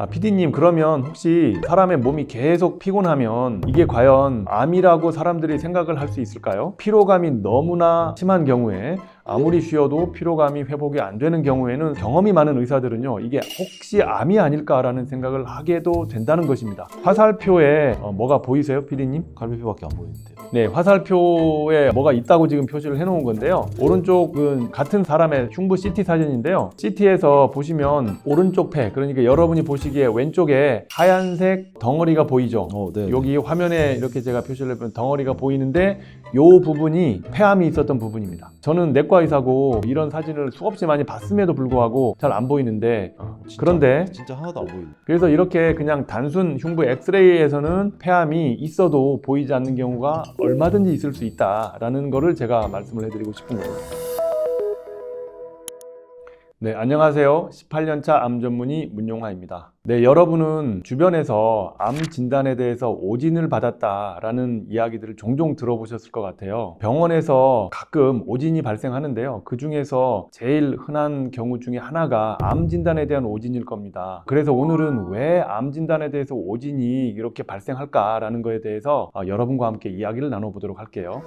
아, PD님, 그러면 혹시 사람의 몸이 계속 피곤하면 이게 과연 암이라고 사람들이 생각을 할 수 있을까요? 피로감이 너무나 심한 경우에 아무리 쉬어도 피로감이 회복이 안 되는 경우에는 경험이 많은 의사들은요, 이게 혹시 암이 아닐까라는 생각을 하게도 된다는 것입니다. 화살표에 어, 뭐가 보이세요, PD님? 갈비뼈밖에 안 보이는데요. 네, 화살표에 뭐가 있다고 지금 표시를 해놓은 건데요. 오른쪽은 같은 사람의 흉부 CT 사진인데요. CT에서 보시면 오른쪽 폐, 그러니까 여러분이 보시기에 왼쪽에 하얀색 덩어리가 보이죠. 어, 네. 여기 화면에 이렇게 제가 표시를 해보면 덩어리가 보이는데 이 부분이 폐암이 있었던 부분입니다. 저는 내과 의사고 이런 사진을 수없이 많이 봤음에도 불구하고 잘 안 보이는데 진짜, 그런데 진짜 하나도 안 보이네. 그래서 이렇게 그냥 단순 흉부 엑스레이에서는 폐암이 있어도 보이지 않는 경우가 얼마든지 있을 수 있다라는 거를 제가 말씀을 해드리고 싶은 거예요. 네, 안녕하세요. 18년차 암 전문의 문용화입니다. 네, 여러분은 주변에서 암 진단에 대해서 오진을 받았다라는 이야기들을 종종 들어보셨을 것 같아요. 병원에서 가끔 오진이 발생하는데요. 그 중에서 제일 흔한 경우 중에 하나가 암 진단에 대한 오진일 겁니다. 그래서 오늘은 왜 암 진단에 대해서 오진이 이렇게 발생할까라는 거에 대해서 어, 여러분과 함께 이야기를 나눠보도록 할게요.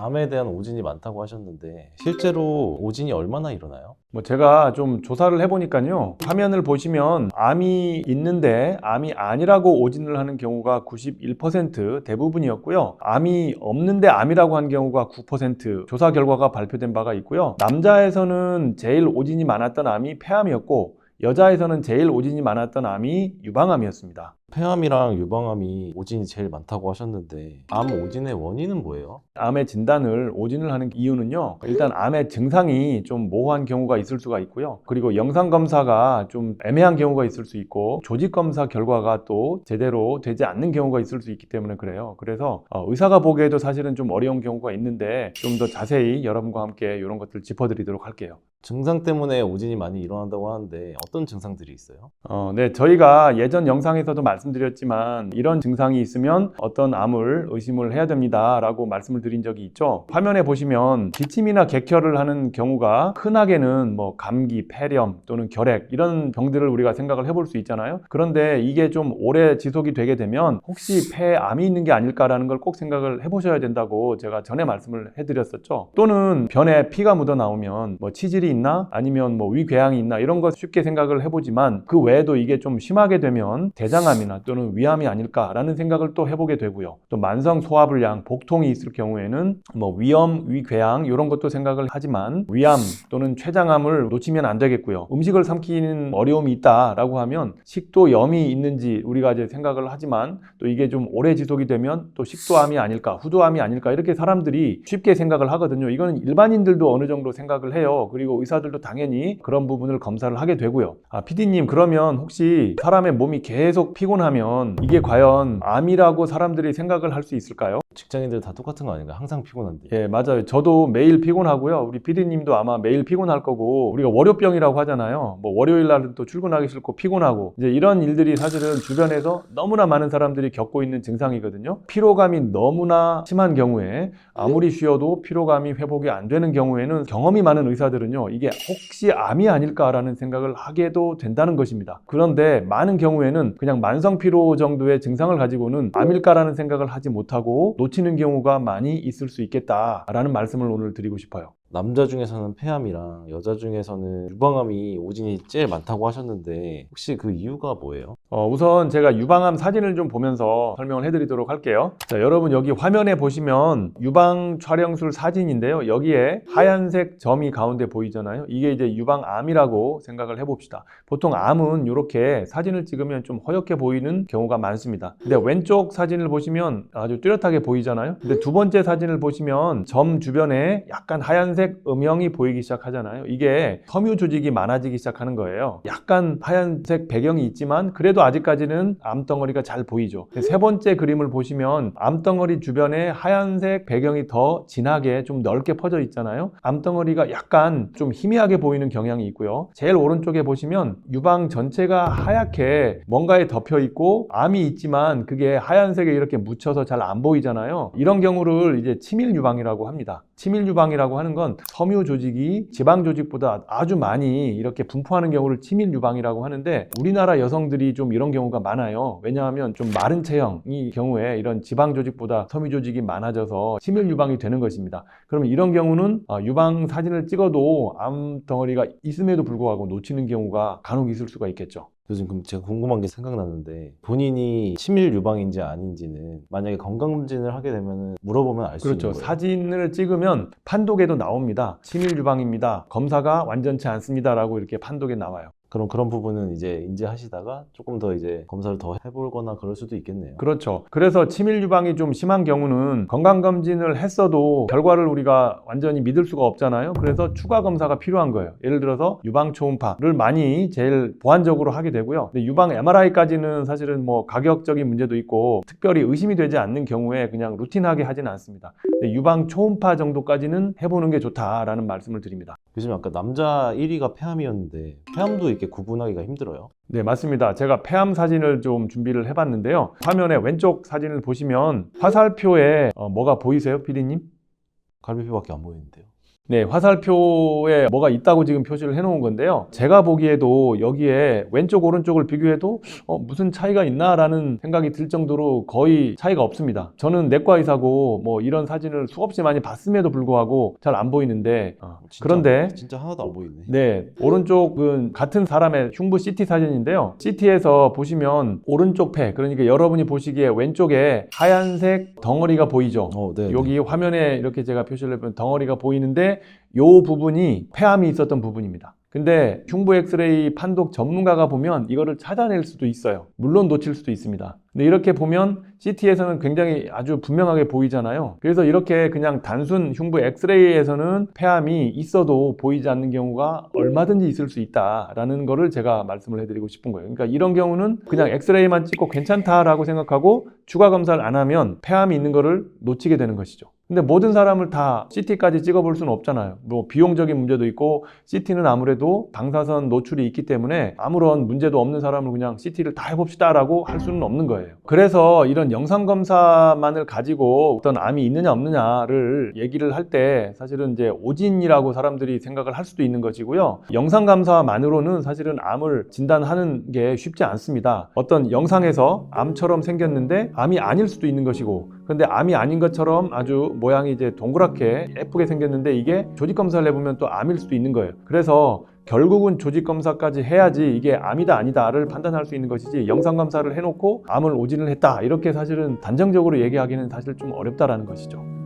암에 대한 오진이 많다고 하셨는데 실제로 오진이 얼마나 일어나요? 뭐 제가 좀 조사를 해보니까요 화면을 보시면 암이 있는데 암이 아니라고 오진을 하는 경우가 91% 대부분이었고요 암이 없는데 암이라고 한 경우가 9% 조사 결과가 발표된 바가 있고요 남자에서는 제일 오진이 많았던 암이 폐암이었고 여자에서는 제일 오진이 많았던 암이 유방암이었습니다. 폐암이랑 유방암이 오진이 제일 많다고 하셨는데 암 오진의 원인은 뭐예요? 암의 진단을 오진을 하는 이유는요. 일단 암의 증상이 좀 모호한 경우가 있을 수가 있고요. 그리고 영상 검사가 좀 애매한 경우가 있을 수 있고 조직 검사 결과가 또 제대로 되지 않는 경우가 있을 수 있기 때문에 그래요. 그래서 어, 의사가 보기에도 사실은 좀 어려운 경우가 있는데 좀 더 자세히 여러분과 함께 이런 것들 짚어드리도록 할게요. 증상 때문에 오진이 많이 일어난다고 하는데 어떤 증상들이 있어요? 어, 네, 저희가 예전 영상에서도 말씀 드렸지만 이런 증상이 있으면 어떤 암을 의심을 해야 됩니다 라고 말씀을 드린 적이 있죠. 화면에 보시면 기침이나 객혈을 하는 경우가 흔하게는 뭐 감기, 폐렴 또는 결핵 이런 병들을 우리가 생각을 해볼 수 있잖아요. 그런데 이게 좀 오래 지속이 되게 되면 혹시 폐암이 있는 게 아닐까라는 걸 꼭 생각을 해보셔야 된다고 제가 전에 말씀을 해드렸었죠. 또는 변에 피가 묻어 나오면 뭐 치질이 있나 아니면 뭐 위궤양이 있나 이런 거 쉽게 생각을 해보지만 그 외에도 이게 좀 심하게 되면 대장암 이나 또는 위암이 아닐까라는 생각을 또 해보게 되고요. 또 만성 소화불량, 복통이 있을 경우에는 뭐 위염, 위궤양 이런 것도 생각을 하지만 위암 또는 췌장암을 놓치면 안 되겠고요. 음식을 삼키는 어려움이 있다라고 하면 식도염이 있는지 우리가 이제 생각을 하지만 또 이게 좀 오래 지속이 되면 또 식도암이 아닐까, 후두암이 아닐까 이렇게 사람들이 쉽게 생각을 하거든요. 이거는 일반인들도 어느 정도 생각을 해요. 그리고 의사들도 당연히 그런 부분을 검사를 하게 되고요. 아, PD님 그러면 혹시 사람의 몸이 계속 피곤 하면 이게 과연 암이라고 사람들이 생각을 할 수 있을까요? 직장인들 다 똑같은 거 아닌가? 항상 피곤한데. 예, 맞아요. 저도 매일 피곤하고요. 우리 PD님도 아마 매일 피곤할 거고, 우리가 월요병이라고 하잖아요. 뭐 월요일 날은 또 출근하기 싫고 피곤하고, 이제 이런 일들이 사실은 주변에서 너무나 많은 사람들이 겪고 있는 증상이거든요. 피로감이 너무나 심한 경우에 아무리 쉬어도 피로감이 회복이 안 되는 경우에는 경험이 많은 의사들은요, 이게 혹시 암이 아닐까라는 생각을 하게도 된다는 것입니다. 그런데 많은 경우에는 그냥 만성 피로 정도의 증상을 가지고는 암일까라는 생각을 하지 못하고 놓치는 경우가 많이 있을 수 있겠다라는 말씀을 오늘 드리고 싶어요. 남자 중에서는 폐암이랑 여자 중에서는 유방암이 오진이 제일 많다고 하셨는데 혹시 그 이유가 뭐예요? 어, 우선 제가 유방암 사진을 좀 보면서 설명을 해드리도록 할게요. 자, 여러분 여기 화면에 보시면 유방 촬영술 사진인데요. 여기에 하얀색 점이 가운데 보이잖아요. 이게 이제 유방암이라고 생각을 해봅시다. 보통 암은 이렇게 사진을 찍으면 좀 허옇게 보이는 경우가 많습니다. 근데 왼쪽 사진을 보시면 아주 뚜렷하게 보이잖아요. 근데 두 번째 사진을 보시면 점 주변에 약간 하얀색 음영이 보이기 시작하잖아요. 이게 섬유 조직이 많아지기 시작하는 거예요. 약간 하얀색 배경이 있지만 그래도 아직까지는 암덩어리가 잘 보이죠. 세 번째 그림을 보시면 암덩어리 주변에 하얀색 배경이 더 진하게 좀 넓게 퍼져 있잖아요. 암덩어리가 약간 좀 희미하게 보이는 경향이 있고요. 제일 오른쪽에 보시면 유방 전체가 하얗게 뭔가에 덮여 있고 암이 있지만 그게 하얀색에 이렇게 묻혀서 잘 안 보이잖아요. 이런 경우를 이제 치밀 유방이라고 합니다. 치밀 유방이라고 하는 건 섬유 조직이 지방 조직보다 아주 많이 이렇게 분포하는 경우를 치밀 유방이라고 하는데 우리나라 여성들이 좀 이런 경우가 많아요. 왜냐하면 좀 마른 체형이 경우에 이런 지방 조직보다 섬유 조직이 많아져서 치밀 유방이 되는 것입니다. 그러면 이런 경우는 어, 유방 사진을 찍어도 암 덩어리가 있음에도 불구하고 놓치는 경우가 간혹 있을 수가 있겠죠. 요즘 그럼 제가 궁금한 게 생각났는데 본인이 치밀 유방인지 아닌지는 만약에 건강검진을 하게 되면 물어보면 알 수 그렇죠. 있는 거예요. 사진을 찍으면 판독에도 나옵니다. 치밀 유방입니다. 검사가 완전치 않습니다라고 이렇게 판독에 나와요. 그럼 그런 부분은 이제 인지하시다가 조금 더 이제 검사를 더 해보거나 그럴 수도 있겠네요. 그렇죠. 그래서 치밀 유방이 좀 심한 경우는 건강 검진을 했어도 결과를 우리가 완전히 믿을 수가 없잖아요. 그래서 추가 검사가 필요한 거예요. 예를 들어서 유방 초음파를 많이 제일 보완적으로 하게 되고요. 근데 유방 MRI까지는 사실은 뭐 가격적인 문제도 있고 특별히 의심이 되지 않는 경우에 그냥 루틴하게 하지는 않습니다. 근데 유방 초음파 정도까지는 해보는 게 좋다라는 말씀을 드립니다. 요즘 아까 남자 1위가 폐암이었는데 폐암도 이렇게 구분하기가 힘들어요. 네, 맞습니다. 제가 폐암 사진을 좀 준비를 해봤는데요. 화면에 왼쪽 사진을 보시면 화살표에 어, 뭐가 보이세요, 피디님? 갈비뼈밖에 안 보이는데요. 네, 화살표에 뭐가 있다고 지금 표시를 해놓은 건데요. 제가 보기에도 여기에 왼쪽, 오른쪽을 비교해도 어, 무슨 차이가 있나라는 생각이 들 정도로 거의 차이가 없습니다. 저는 내과 의사고 뭐 이런 사진을 수없이 많이 봤음에도 불구하고 잘 안 보이는데 어, 진짜- 그런데 진짜 하나도 안 보이네. 네, 오른쪽은 같은 사람의 흉부 CT 사진인데요. CT에서 보시면 오른쪽 폐, 그러니까 여러분이 보시기에 왼쪽에 하얀색 덩어리가 보이죠. 어, 네. 여기 화면에 이렇게 제가 표시를 해보면 덩어리가 보이는데 요 부분이 폐암이 있었던 부분입니다. 근데 흉부 엑스레이 판독 전문가가 보면 이거를 찾아낼 수도 있어요. 물론 놓칠 수도 있습니다. 근데 이렇게 보면 CT에서는 굉장히 아주 분명하게 보이잖아요. 그래서 이렇게 그냥 단순 흉부 엑스레이에서는 폐암이 있어도 보이지 않는 경우가 얼마든지 있을 수 있다라는 거를 제가 말씀을 해드리고 싶은 거예요. 그러니까 이런 경우는 그냥 엑스레이만 찍고 괜찮다라고 생각하고 추가 검사를 안 하면 폐암이 있는 거를 놓치게 되는 것이죠. 근데 모든 사람을 다 CT까지 찍어볼 수는 없잖아요. 뭐 비용적인 문제도 있고 CT는 아무래도 방사선 노출이 있기 때문에 아무런 문제도 없는 사람을 그냥 CT를 다 해봅시다라고 할 수는 없는 거예요. 그래서 이런 영상 검사만을 가지고 어떤 암이 있느냐 없느냐를 얘기를 할 때 사실은 이제 오진이라고 사람들이 생각을 할 수도 있는 것이고요. 영상 감사만으로는 사실은 암을 진단하는 게 쉽지 않습니다. 어떤 영상에서 암처럼 생겼는데 암이 아닐 수도 있는 것이고 근데 암이 아닌 것처럼 아주 모양이 이제 동그랗게 예쁘게 생겼는데 이게 조직 검사를 해보면 또 암일 수도 있는 거예요. 그래서 결국은 조직 검사까지 해야지 이게 암이다 아니다를 판단할 수 있는 것이지 영상 검사를 해놓고 암을 오진을 했다 이렇게 사실은 단정적으로 얘기하기는 사실 좀 어렵다라는 것이죠.